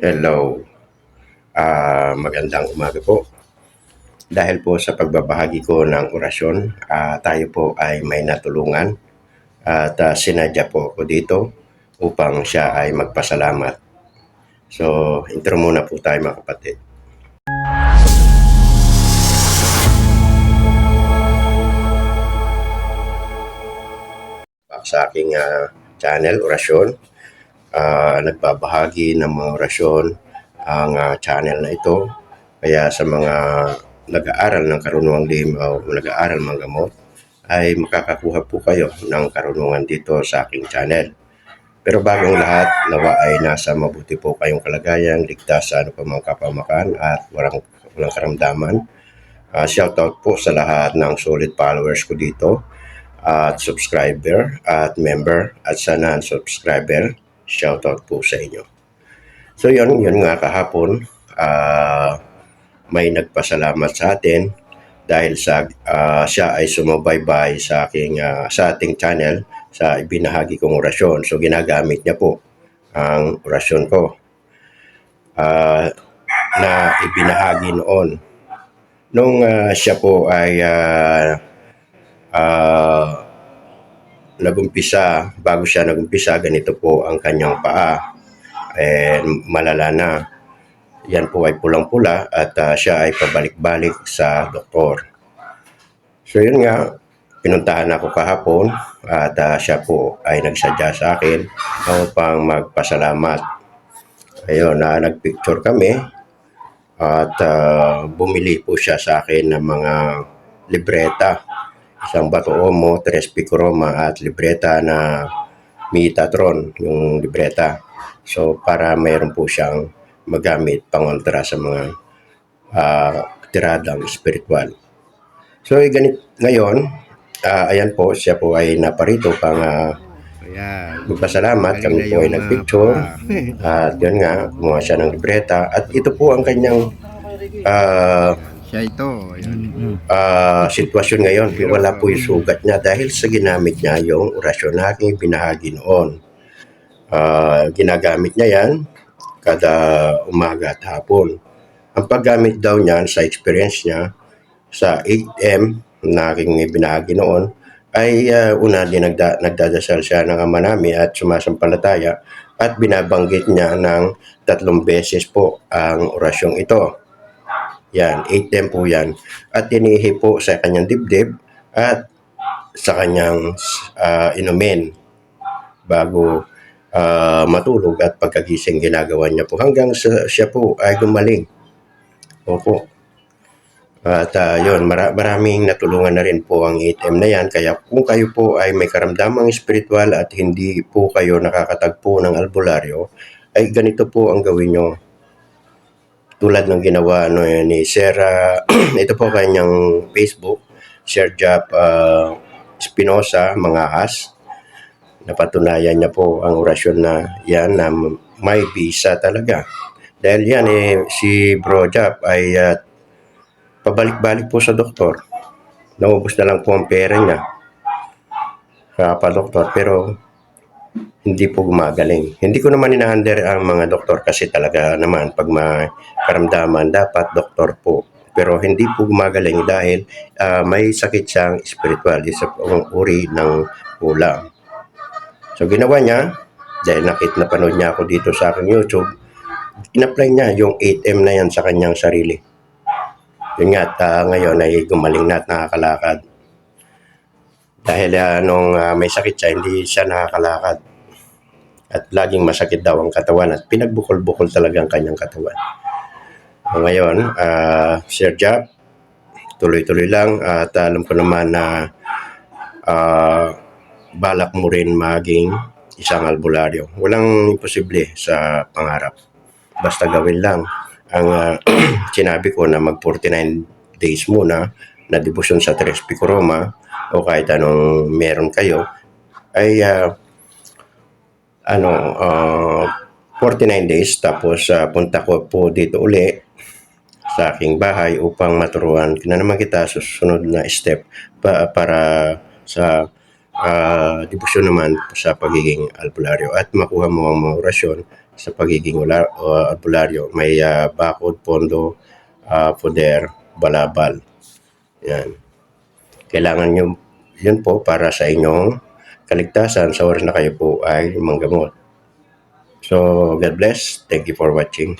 Hello. Ah, magandang umaga po. Dahil po sa pagbabahagi ko ng orasyon, ah, tayo po ay may natulungan at ah, sinadya po ako dito upang siya ay magpasalamat. So, intro muna po tayo mga kapatid. Sa aking ah, channel, orasyon, ah, nagbabahagi ng mga orasyon ang ah, channel na ito. Kaya sa mga nag-aaral ng karunungang lihim o nag-aaral ng gamot, ay makakakuha po kayo ng karunungan dito sa aking channel. Pero bagong lahat, nawa ay nasa mabuti po kayong kalagayan, ligtas sa ano pa mga kapamakan at walang, walang karamdaman. Ah, shoutout po sa lahat ng solid followers ko dito at subscriber at member at sa non-subscriber, shoutout po sa inyo. So yun, yun nga kahapon, ah, may nagpasalamat sa atin dahil sa ah, siya ay sumubaybay sa aking ah, sa ating channel sa ibinahagi kong orasyon. So ginagamit niya po ang orasyon ko ah, na ibinahagi noon. Nung ah, siya po ay ah, ah, nagumpisa, bago siya nagumpisa, ganito po ang kanyang paa. And malala na. Yan po ay pulang-pula at ah, siya ay pabalik-balik sa doktor. So yun nga, pinuntahan ako kahapon at ah, siya po ay nagsadya sa akin upang magpasalamat. Ayun, na nagpicture kami at ah, bumili po siya sa akin ng mga libreta. Isang bato omo, tres picoroma at libreta na Mitatron, yung libreta. So para mayroon po siyang magamit pangontra sa mga ah, tiradang spiritual. So eh, ganit ngayon, ah, ayan po, siya po ay naparito pang Ayan. magpasalamat. Kami po ay nagpicture. At yun nga, gumawa siya ng libreta. At ito po ang kanyang ah, Siya ito. Ayan. ah, sitwasyon ngayon. Wala po yung sugat niya dahil sa ginamit niya yung orasyon na aking binahagi noon. Ah, ginagamit niya yan kada umaga at hapon. Ang paggamit daw niyan sa experience niya sa 8M na aking binahagi noon ay ah, una din nagda, nagdadasal siya ng ama namin at sumasampalataya at binabanggit niya ng tatlong beses po ang orasyong ito. Yan, 8M po yan. At tinihi po sa kanyang dibdib at sa kanyang ah, inumin bago ah, matulog at pagkagising ginagawa niya po hanggang sa, siya po ay gumaling. Opo. At ah, yun, mara- maraming natulungan na rin po ang 8M na yan. Kaya kung kayo po ay may karamdamang spiritual at hindi po kayo nakakatagpo ng albularyo, ay ganito po ang gawin nyo. Tulad ng ginawa no, ni Sarah, ito po kanyang Facebook, Sir Jap ah, Espinosa, mga as. Napatunayan niya po ang orasyon na yan na may visa talaga. Dahil yan eh, si Bro Jap ay ah, pabalik-balik po sa doktor. Naubos na lang po ang pera niya sa pa-doktor pero hindi po gumagaling. Hindi ko naman ina-under ang mga doktor kasi talaga naman pag may karamdaman dapat doktor po. Pero hindi po gumagaling dahil ah, may sakit siyang spiritual. Isa pong uri ng kulang. So ginawa niya, dahil nakit na panood niya ako dito sa aking YouTube, in-apply niya yung 8M na yan sa kanyang sarili. Yun nga, ah, ngayon ay gumaling na at nakakalakad. Dahil ah, nung ah, may sakit siya, hindi siya nakakalakad. At laging masakit daw ang katawan at pinagbukol-bukol talaga ang kanyang katawan. Ngayon, ah, Sir Jap, tuloy-tuloy lang at alam ko naman na ah, balak mo rin maging isang albularyo. Walang imposible sa pangarap. Basta gawin lang. Ang ah, sinabi ko na mag 49 days muna na debosyon sa Tres Picoroma o kahit anong meron kayo ay ah, ano ah, 49 days tapos ah, punta ko po dito uli sa aking bahay upang maturuan na naman kita susunod na step pa, para sa ah, debosyon naman sa pagiging albularyo at makuha mo ang mga orasyon sa pagiging uh, albularyo. May ah, bakod, pondo, ah, poder, balabal. Yan. Kailangan nyo yun po para sa inyong kaligtasan sa oras na kayo po ay manggamot. So, God bless. Thank you for watching.